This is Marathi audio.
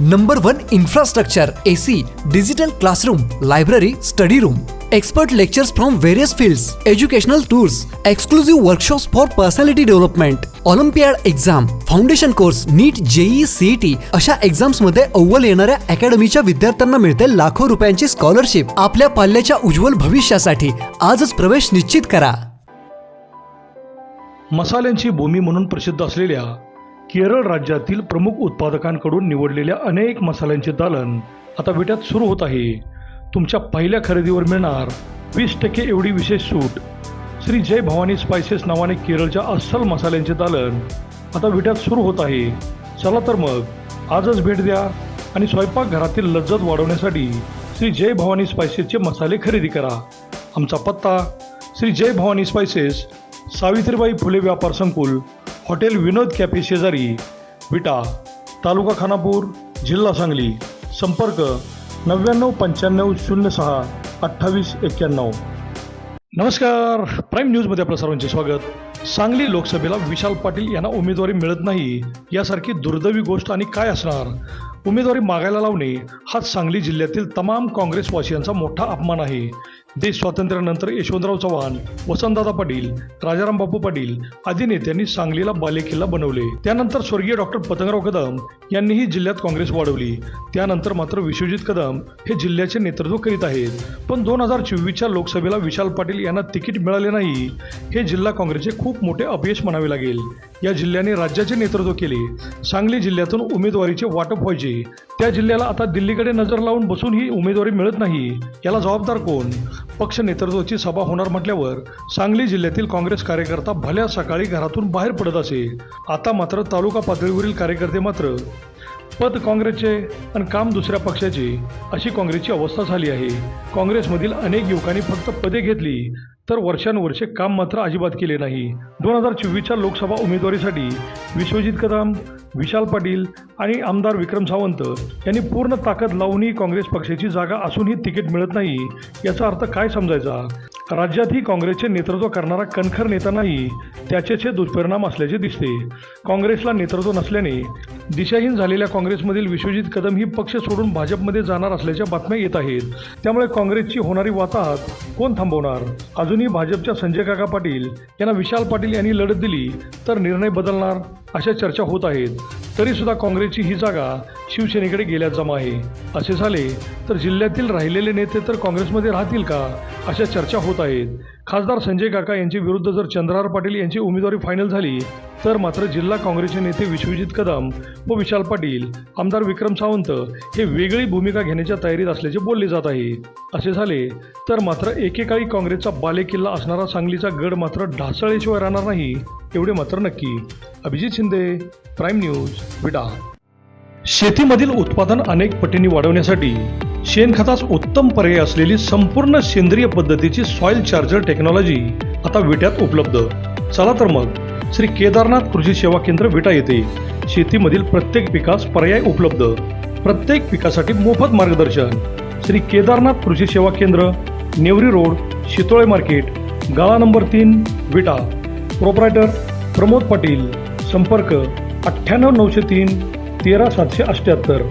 Number one infrastructure AC digital classroom library study room expert lectures from various fields educational tours exclusive workshops for personality development olympiad exam foundation course NEET JEE CET अशा एक्झाम्समध्ये अव्वल येणाऱ्या अकॅडमीच्या विद्यार्थ्यांना मिळते लाखो रुपयांची स्कॉलरशिप आपल्या पाल्याच्या उज्ज्वल भविष्यासाठी आजच प्रवेश निश्चित करा. मसाल्यांची भूमी म्हणून प्रसिद्ध असलेल्या केरळ राज्यातील प्रमुख उत्पादकांकडून निवडलेल्या अनेक मसाल्यांचे दालन आता विट्यात सुरू होत आहे. तुमच्या पहिल्या खरेदीवर मिळणार वीस टक्के एवढी विशेष सूट. श्री जय भवानी स्पायसेस नावाने केरळच्या अस्सल मसाल्यांचे दालन आता विट्यात सुरू होत आहे. चला तर मग आजच भेट द्या आणि स्वयंपाकघरातील लज्जत वाढवण्यासाठी श्री जय भवानी स्पायसेसचे मसाले खरेदी करा. आमचा पत्ता श्री जय भवानी स्पायसेस सावित्रीबाई फुले व्यापार संकुल हॉटेल विनोद कॅफे शेजारी विटा तालुका खानापूर जिल्हा सांगली संपर्क नव्याण्णव पंच्याण्णव शून्य सहा अठ्ठावीस एक्क्याण्णव. नमस्कार प्राईम न्यूजमध्ये आपलं सर्वांचे स्वागत. सांगली लोकसभेला विशाल पाटील यांना उमेदवारी मिळत नाही यासारखी दुर्दैवी गोष्ट आणि काय असणार? उमेदवारी मागायला लावणे हा सांगली जिल्ह्यातील तमाम काँग्रेसवासियांचा मोठा अपमान आहे. देश स्वातंत्र्यानंतर यशवंतराव चव्हाण वसंतदादा पाटील राजाराम बापू पाटील आदी नेत्यांनी सांगलीला बालेकिल्ला बनवले. त्यानंतर स्वर्गीय डॉक्टर पतंगराव कदम यांनीही जिल्ह्यात काँग्रेस वाढवली. त्यानंतर मात्र विश्वजित कदम हे जिल्ह्याचे नेतृत्व करीत आहेत. पण दोन हजार चोवीसच्या लोकसभेला विशाल पाटील यांना तिकीट मिळाले नाही हे जिल्हा काँग्रेसचे खूप मोठे अपयश म्हणावे लागेल. या जिल्ह्याने राज्याचे नेतृत्व केले. सांगली जिल्ह्यातून उमेदवारीचे वाटप व्हायचे. त्या जिल्ह्याला आता दिल्लीकडे नजर लावून बसून ही उमेदवारी मिळत नाही. याला जबाबदार कोण? पक्ष नेतृत्वाची सभा होणार म्हटल्यावर सांगली जिल्ह्यातील काँग्रेस कार्यकर्ता भल्या सकाळी घरातून बाहेर पडत असे. आता मात्र तालुका पातळीवरील कार्यकर्ते मात्र पद काँग्रेसचे आणि काम दुसऱ्या पक्षाचे अशी काँग्रेसची अवस्था झाली आहे. काँग्रेसमधील अनेक युवकांनी फक्त पदे घेतली. तर वर्षानुवर्षे काम मात्र अजिबात केले नाही. दोन हजार चोवीसच्या लोकसभा उमेदवारीसाठी विश्वजित कदम विशाल पाटील आणि आमदार विक्रम सावंत यांनी पूर्ण ताकद लावूनही काँग्रेस पक्षाची जागा असूनही तिकीट मिळत नाही याचा अर्थ काय समजायचा? राज्यातही काँग्रेसचे नेतृत्व करणारा कणखर नेता नाही त्याचेच दुष्परिणाम असल्याचे दिसते. काँग्रेसला नेतृत्व नसल्याने दिशाहीन झालेल्या काँग्रेसमधील विश्वजित कदम ही पक्ष सोडून भाजपमध्ये जाणार असल्याच्या बातम्या येत आहेत. त्यामुळे काँग्रेसची होणारी वाताहत कोण थांबवणार? अजूनही भाजपच्या संजय काका पाटील यांना विशाल पाटील यांनी लढत दिली तर निर्णय बदलणार? अशा चर्चा होत आहेत. तरीसुद्धा काँग्रेसची ही जागा शिवसेनेकडे गेल्या जमा आहे. असे झाले तर जिल्ह्यातील राहिलेले नेते तर काँग्रेसमध्ये राहतील का? अशा चर्चा होत आहेत. खासदार संजय काका यांच्या विरुद्ध जर चंद्रहार पाटील यांची उमेदवारी फायनल झाली तर मात्र जिल्हा काँग्रेसचे नेते विश्वजित कदम व विशाल पाटील आमदार विक्रम सावंत हे वेगळी भूमिका घेण्याच्या तयारीत असल्याचे बोलले जात आहे. असे झाले तर मात्र एकेकाळी काँग्रेसचा बालेकिल्ला असणारा सांगलीचा गड मात्र ढासळेशिवाय राहणार नाही एवढे मात्र नक्की. अभिजित शिंदे प्राईम न्यूज विडा. शेतीमधील उत्पादन अनेक पटींनी वाढवण्यासाठी शेणखतास उत्तम पर्याय असलेली संपूर्ण सेंद्रिय पद्धतीची सॉइल चार्जर टेक्नॉलॉजी आता विट्यात उपलब्ध. चला तर मग श्री केदारनाथ कृषी सेवा केंद्र विटा येथे शेतीमधील प्रत्येक पिकास पर्याय उपलब्ध. प्रत्येक पिकासाठी मोफत मार्गदर्शन. श्री केदारनाथ कृषी सेवा केंद्र नेवरी रोड शितोळे मार्केट गाळा नंबर तीन विटा. प्रोपरायटर प्रमोद पाटील. संपर्क अठ्ठ्याण्णव नऊशे तीन तेरा सातशे अठ्ठ्याहत्तर